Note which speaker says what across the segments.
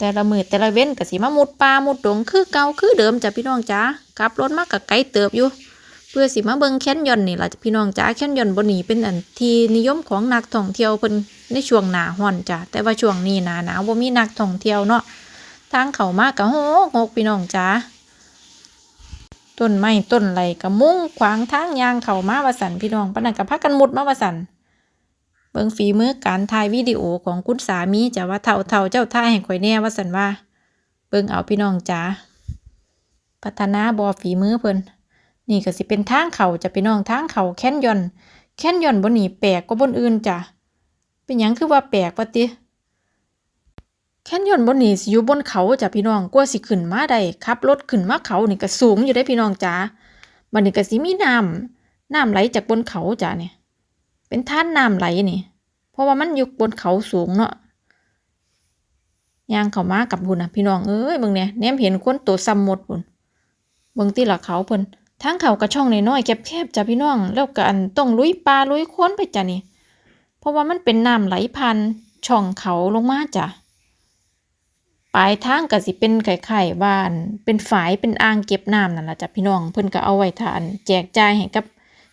Speaker 1: แต่ละมือแต่ละเว้นก็สิมามุดป่ามุดดงคือเก่าคือเดิมจ้ะพี่น้องจ้าขับรถมากกับไกลเติบอยู่ เพื่อสิมาเบิงแค้นยอนต์นี่ล่ะจ้ะพี่น้องจ้าแค้นยอนต์บนนี้เป็นอันที่นิยมของนักท่องเที่ยวเพิ่นในช่วงหนาร้อนจ้ะแต่ว่าช่วงนี้หนาหนาวบ่มีนักท่องเที่ยวเนาะทางเขามาก็โหกโหกพี่น้องจ้าต้นไม้ต้นไหลก็มุงขวางทางยางเขามาวาสันพี่น้องปนนั้นก็พากันมุดมาวาสัน เบิ่งฝีมือการถ่ายวิดีโอของคุณสามีจะว่าเฒ่าๆเจ้าท่ายให้ข่อยแน่ว่าสันว่า เบิ่งเอาพี่น้องจ้าพัฒนาบ่ฝีมือเพิ่นนี่ก็สิเป็นทางเขาจะไปน้องทางเขาแค้นยอนแค้นยอนบนหนีแปลกกว่าบนอื่นจ้ะเป็นหยังคือว่าแปลกว่าติแค้นยอนบนหนีสิอยู่บนเขาจ้ะพี่น้องกว่าสิขึ้นมาได้ขับรถขึ้นมาเขานี่ก็สูงอยู่ได้พี่น้องจ้าบัดนี้ก็สิมีน้ำน้ำไหลจากบนเขาจ้ะเนี่ย เป็นท่านน้ำไหลนี่ เพราะว่ามันอยู่บนเขาสูงเนาะยางเขามากับบุญนะพี่น้องเอ้ยเบิ่งเนี่ยแนมเห็นคนตัวซ้ำหมดบุญเบิ่งที่ละเขาเพิ่นทางเขากระช่องน้อยๆแคบๆจ้ะพี่น้อง แล้วก็อันต้องลุยปลาลุยค้นไปจ้ะนี่ เพราะว่ามันเป็นน้ำไหลผ่านช่องเขาลงมาจ้ะปลายทางก็สิเป็นไข่ๆบ้าน เป็นฝายเป็นอ่างเก็บน้ำนั่นแหละจ้ะพี่น้อง เพิ่นก็เอาไว้ทาน แจกจ่ายให้กับ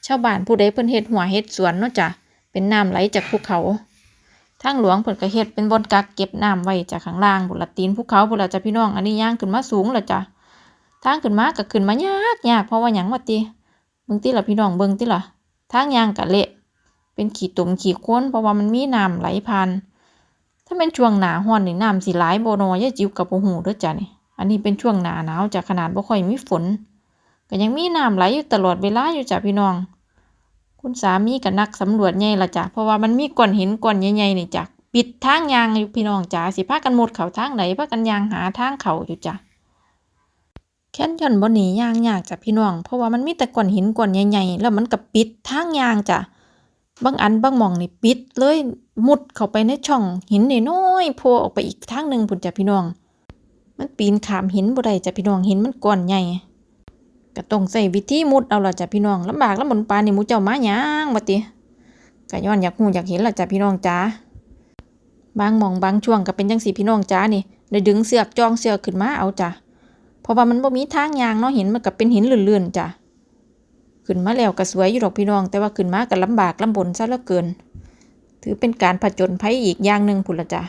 Speaker 1: ชาวบ้านผู้ใดเพิ่นเฮ็ดหัวเฮ็ดสวนเนาะจ้ะเป็นน้ำไหลจากภูเขาทางหลวงเพิ่นก็เฮ็ดเป็นบ่อนกักเก็บน้ำไว้จากข้างล่างบุนละตีนภูเขาบุนละจ้ะพี่น้องอันนี้ย่างขึ้นมาสูงล้วจ้ะทางขึ้นมาก็ขึ้นมายากยากเพราะว่าหยังว่าติเบิ่งติล่ะพี่น้องเบิ่งติล่ะทางย่างก็เละ เป็นขี้ตุ่มขี้คลนเพราะว่ามันมีน้ำไหลผ่านถ้าเป็นช่วงหน้าร้อนนี่น้ำสิหลายบ่น้อยยายจิ๋วก็บ่ฮู้เด้อจ้ะนี่อันนี้เป็นช่วงหน้าหนาวจ้ะขนาดบ่ค่อยมีฝนก็ยังมีน้ำไหลอยู่ตลอดเวลาอยู่จ้ะพี่น้อง คุณสามีก็นักสำรวจใหญ่ละจ้ะ เพราะว่ามันมีก้อนหินก้อนใหญ่ๆนี่จ้ะ ปิดทางยางอยู่พี่น้องจ้ะสิพากันหมดเขาทางไหนพากันยางหาทางเขาอยู่จ้ะแค้นย่อนบ่หนียางยากจ้ะพี่น้อง เพราะว่ามันมีแต่ก้อนหินก้อนใหญ่ๆแล้วมันก็ปิดทางยางจ้ะ บางอันบางหม่องนี่ปิดเลยมุดเข้าไปในช่องหินน้อยๆโผล่ออกไปอีกทางหนึ่งพุ่นจ้ะพี่น้อง มันปีนขามหินบ่ได้จ้ะพี่น้องหินมันก้อนใหญ่ ก็ต้องใช้วิธีมุดเอาล่ะจ้ะพี่น้องลำบากลำบนปานนี่หมูเจ้ามาหยังว่าติก็ย้อนอยากฮู้อยากเห็นล่ะจ้ะพี่น้องจ๋าบางมองบางช่วงก็เป็นจังซี่พี่น้องจ๋านี่ได้ดึงเสือกจองเสือกขึ้นมาเอาจ้ะเพราะว่ามันบ่มีทางยางเนาะหินมันก็เป็นหินเลื่อนๆจ้ะขึ้นมาแล้วก็สวยอยู่ดอกพี่น้อง แต่ว่าขึ้นมาก็ลำบากลำบนซะเหลือเกิน ถือเป็นการผจญภัยอีกอย่างหนึ่งพุ่นละจ้ะ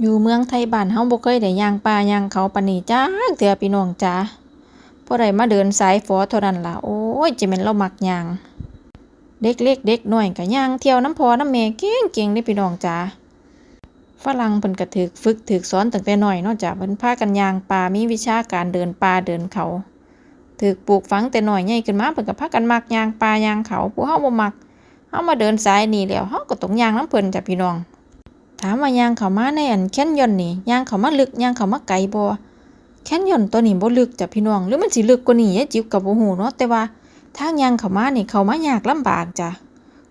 Speaker 1: อยู่เมืองไทยบ้านเฮาบ่เคยได้ย่างป่าย่างเขาปานนี้จ้าเถื่อพี่น้องจ้า พอได้มาเดินสายฝอเท่านั้นล่ะ โอ้ยจะแม่นเรามักยาง เด็กเล็กเด็กน้อยก็ย่างเที่ยวน้ำพอน้ำแม่เก่งๆเด้พี่น้องจ้าฝรั่งเพิ่นก็ถึกฝึกถึกสอนตั้งแต่น้อยเนาะจ้ะเพิ่นพากันยางป่ามีวิชาการเดินป่าเดินเขาถึกปลูกฝังแต่น้อยใหญ่ขึ้นมาเพิ่นก็พากันมักยางป่ายางเขาผู้เฮาบ่มักเฮามาเดินสายนี้แล้วเฮาก็ต้องยางน้ำเพิ่นจ้ะพี่น้อง ถามว่ายางเขามาในอันแคนยอนนี่ยางเขามาลึกยางเขามาไกลบ่ แคนยอนตัวนี้บ่ลึกจ้ะพี่น้อง หรือมันสิลึกกว่านี้ยายจิ๋วก็บ่ฮู้เนาะแต่ว่าทางยางเข้ามานี่เข้ามายากลำบากจ้ะ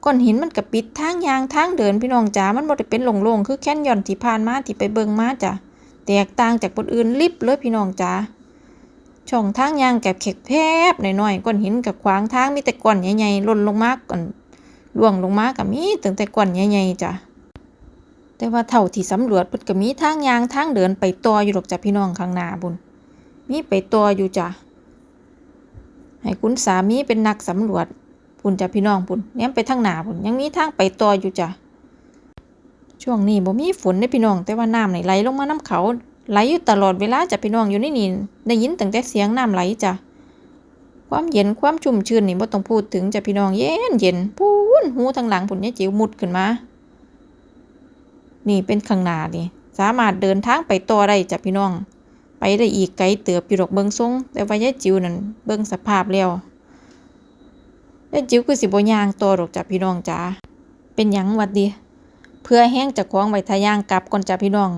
Speaker 1: ก้อนหินมันก็ปิดทางยางทางเดินพี่น้องจ๋ามันบ่ได้เป็นโล่งๆคือแค่นย่อนที่ผ่านมาที่ไปเบิ่งมาจ้ะแตกต่างจากบนอื่นลิบเลยพี่น้องจ๋าช่องทางยางแกบเข็กแพบหน่อยๆก้อนหินกับขวางทางมีแต่ก้อนใหญ่ๆหล่นลงมาก่อนล่วงลงมาก็มีตั้งแต่ก้อนใหญ่ๆจ้ะ แต่ว่าเท่าที่สำรวจเพิ่นก็มีทางยางทางเดินไปต่ออยู่ดอกจ้ะพี่น้องข้างหน้าบุญมีไปต่ออยู่จ้ะให้คุณสามีเป็นนักสำรวจปุ่นจ้ะพี่น้องปุ่นแนมไปทางหน้าปุ่นยังมีทางไปต่ออยู่จ้ะช่วงนี้บ่มีฝนเด้พี่น้อง แต่ว่าน้ำไหลลงมาน้ำเขาไหลอยู่ตลอดเวลาจ้ะพี่น้องอยู่ในนี่ได้ยินตั้งแต่เสียงน้ำไหลจ้ะความเย็นความชุ่มชื้นนี่บ่ต้องพูดถึงจ้ะพี่น้องเย็นเย็นปูนหูทางหลังปุ่นเนี่ยจิ๋วมุดขึ้นมา นี่เป็นข้างหน้านี่สามารถเดินทางไปต่อได้จ้ะพี่น้อง ไปได้อีกไกลเติบอยู่ดอกเบิงทรงแต่ว่ายายจิ๋วนั่นเบิ่งสภาพแล้วยายจิ๋วคือสิบ่ย่างตัวดอกจ้ะพี่น้องจ๋าเป็นหยังวัดดี เพื่อแห้งจากของไว้ทาย่างกลับก่อนจ้ะพี่น้อง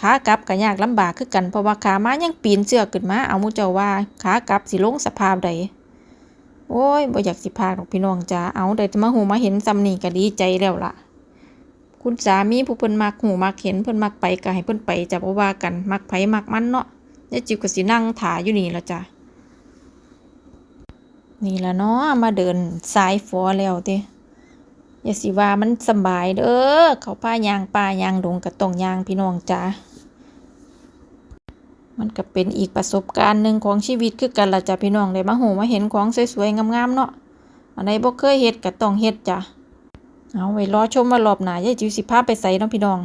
Speaker 1: ขากลับก็ยากลำบากคือกันเพราะว่าขามายังปีนเสือกขึ้นมาเอามูเจ้าว่าขากลับสิลงสภาพใดโอ้ยบ่อยากสิพากดอกพี่น้องจ๋าเอาได้มาหูมาเห็นซำนี่ก็ดีใจแล้วล่ะ คุณสามีผู้เพิ่นมักหูมักเห็นเพิ่นมักไปก็ให้เพิ่นไปจะบ่ว่ากันมักไผมักมันเนาะยายจิ๋วก็สินั่งถาอยู่นี่แล้วจ้ะนี่ละเนาะมาเดินสายฟอแล้วติอย่าสิว่ามันสบายเด้อเขาผ้ายางป้ายางดงกระต้องยางพี่น้องจ้ามันก็เป็นอีกประสบการณ์หนึ่งของชีวิตคือกันละจ้ะพี่น้องได้มาหูมาเห็นของสวยๆงามๆเนาะอันไหนบ่เคยเฮ็ดก็ต้องเฮ็ดจ้ะ เอาไว้รอชมว่ารอบหน้ายายจิ๋วสิพาไปใส่เนาะพี่น้อง